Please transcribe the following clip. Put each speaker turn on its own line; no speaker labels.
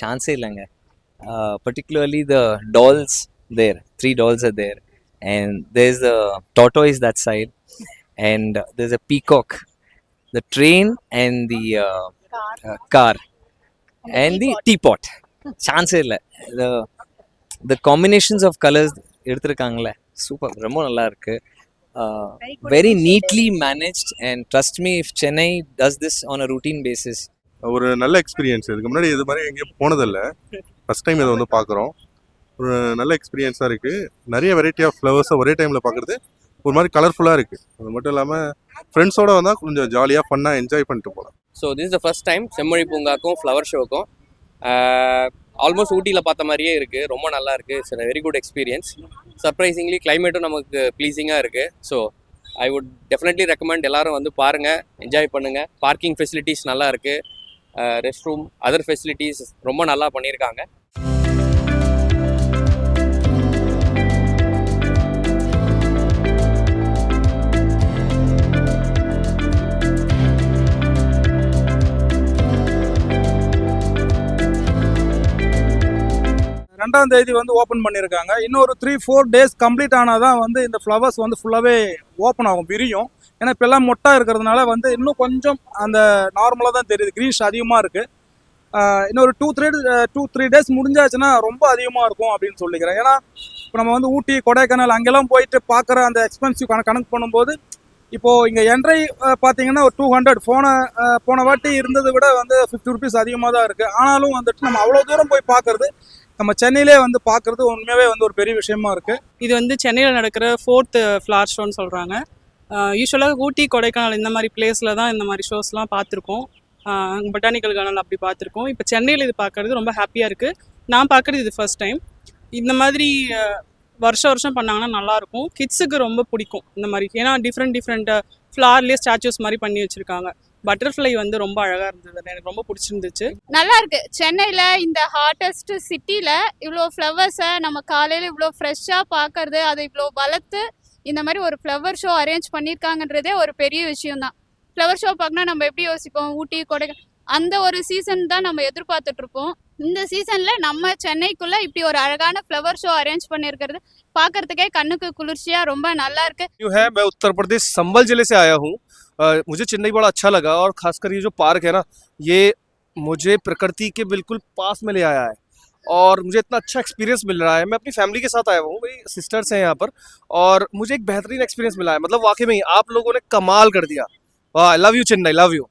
chance illanga uh, particularly the dolls there. Three dolls are there. And there's a tortoise that side. And there's a peacock. The train and the uh, uh, car. And, the, teapot. சான்ஸே இல்லை. the combinations of colors எடுத்திருக்காங்களே super ரொம்ப நல்லா இருக்கு. Very neatly managed and trust me if Chennai does this on a routine basis
ஒரு நல்ல experience இதுக்கு முன்னாடி இது மாதிரி எங்கேயும் போனதில்ல. ஃபர்ஸ்ட் டைம் இதை வந்து பார்க்குறோம் ஒரு நல்ல எக்ஸ்பீரியன்ஸாக இருக்குது நிறைய வெரைட்டி ஆஃப் ஃப்ளவர்ஸை ஒரே டைமில் பார்க்குறது ஒரு மாதிரி கலர்ஃபுல்லாக இருக்குது அது மட்டும் இல்லாமல் ஃப்ரெண்ட்ஸோட வந்தால் கொஞ்சம் ஜாலியாக ஃபன்னாக என்ஜாய் பண்ணிட்டு போகலாம்
so this the first time Semmozhi பூங்காக்கும் flower ஷோக்கும் almost ஊட்டியில் பார்த்த மாதிரியே இருக்குது ரொம்ப நல்லா இருக்குது it's very good experience surprisingly கிளைமேட்டும் நமக்கு ப்ளீஸிங்காக இருக்குது so I would definitely recommend எல்லோரும் வந்து பாருங்கள் என்ஜாய் பண்ணுங்கள் பார்க்கிங் ஃபெசிலிட்டிஸ் நல்லா இருக்குது ரெஸ்ட் ரூம் அதர் ஃபெசிலிட்டிஸ் ரொம்ப நல்லா பண்ணியிருக்காங்க.
ரெண்டாம் தேதி வந்து ஓப்பன் பண்ணியிருக்காங்க. இன்னொரு த்ரீ ஃபோர் டேஸ் கம்ப்ளீட் ஆனால் தான் வந்து இந்த ஃப்ளவர்ஸ் வந்து ஃபுல்லாகவே ஓப்பன் ஆகும் விரியும். ஏன்னா இப்போல்லாம் மொட்டா இருக்கிறதுனால வந்து இன்னும் கொஞ்சம் அந்த நார்மலாக தான் தெரியுது. க்ரீஷ் அதிகமாக இருக்குது இன்னொரு two three two three days முடிஞ்சாச்சுன்னா ரொம்ப அதிகமாக இருக்கும் அப்படின்னு சொல்லிக்கிறேன். ஏன்னா இப்போ நம்ம வந்து ஊட்டி கொடைக்கானல் அங்கெல்லாம் போயிட்டு பார்க்குற அந்த எக்ஸ்பென்சிவ் கணக்கு கணக்கு பண்ணும்போது இப்போது இங்கே என்ட்ரை பார்த்தீங்கன்னா ஒரு டூ ஹண்ட்ரட் போன போன வாட்டி இருந்ததை விட வந்து ஃபிஃப்டி ருபீஸ் அதிகமாக தான் இருக்குது ஆனாலும் வந்துட்டு நம்ம அவ்வளோ தூரம் போய் பார்க்குறது நம்ம சென்னையிலே வந்து பார்க்குறது உண்மையாகவே வந்து ஒரு பெரிய விஷயமா இருக்குது
இது வந்து சென்னையில் நடக்கிற ஃபோர்த்து ஃப்ளார் ஷோன்னு சொல்கிறாங்க யூஸ்வலாக ஊட்டி கொடைக்கானல் இந்த மாதிரி பிளேஸில் தான் இந்த மாதிரி ஷோஸ்லாம் பார்த்துருக்கோம் பொட்டானிக்கல் கார்டன் அப்படி பார்த்துருக்கோம் இப்போ சென்னையில் இது பார்க்குறது ரொம்ப ஹாப்பியாக இருக்குது நான் பார்க்குறது இது ஃபர்ஸ்ட் டைம் இந்த மாதிரி வருஷம் வருஷம் பண்ணாங்கன்னா நல்லாயிருக்கும். கிட்ஸுக்கு ரொம்ப பிடிக்கும் இந்த மாதிரி. ஏன்னா டிஃப்ரெண்ட் டிஃப்ரெண்ட் ஃப்ளார்லேயே ஸ்டாச்சூஸ் மாதிரி பண்ணி வச்சுருக்காங்க. பட்டர்ஃப்ளை வந்து ரொம்ப அழகாக இருந்தது. எனக்கு ரொம்ப பிடிச்சிருந்துச்சு.
நல்லா இருக்கு சென்னையில் இந்த ஹாட்டஸ்ட் சிட்டியில் இவ்வளோ ஃப்ளவர்ஸை நம்ம காலையில் இவ்வளோ ஃப்ரெஷ்ஷாக பார்க்கறது அதை இவ்வளோ வளர்த்து இந்த மாதிரி ஒரு ஃப்ளவர் ஷோ அரேஞ்ச் பண்ணியிருக்காங்கன்றதே ஒரு பெரிய விஷயம் தான் ஃப்ளவர் ஷோ பார்க்கணும் நம்ம எப்படி யோசிப்போம்? ஊட்டி கொடை அந்த ஒரு சீசன் தான் நம்ம எதிர்பார்த்துட்ருப்போம் இந்த சீசன்ல நம்ம சென்னைக்குள்ள இப்படி ஒரு அழகான ஃப்ளவர் ஷோ அரேஞ்ச் பண்ணியிருக்கிறது பார்க்கறதுக்கே கண்ணுக்கு குளிர்ச்சியா ரொம்ப நல்லா இருக்கு
न्यू है मैं उत्तर प्रदेश संबल जिले से आया हूँ अ, मुझे चेन्नई बड़ा अच्छा लगा और खासकर ये जो पार्क है ना ये मुझे प्रकृति के बिल्कुल पास में ले आया है और मुझे इतना अच्छा एक्सपीरियंस मिल रहा है मैं अपनी फैमिली के साथ आया हूँ मेरी सिस्टर्स हैं यहाँ पर और मुझे एक बेहतरीन एक्सपीरियंस मिला है मतलब वाकई में ही आप लोगों ने कमाल कर दिया वाह I love you Chennai love you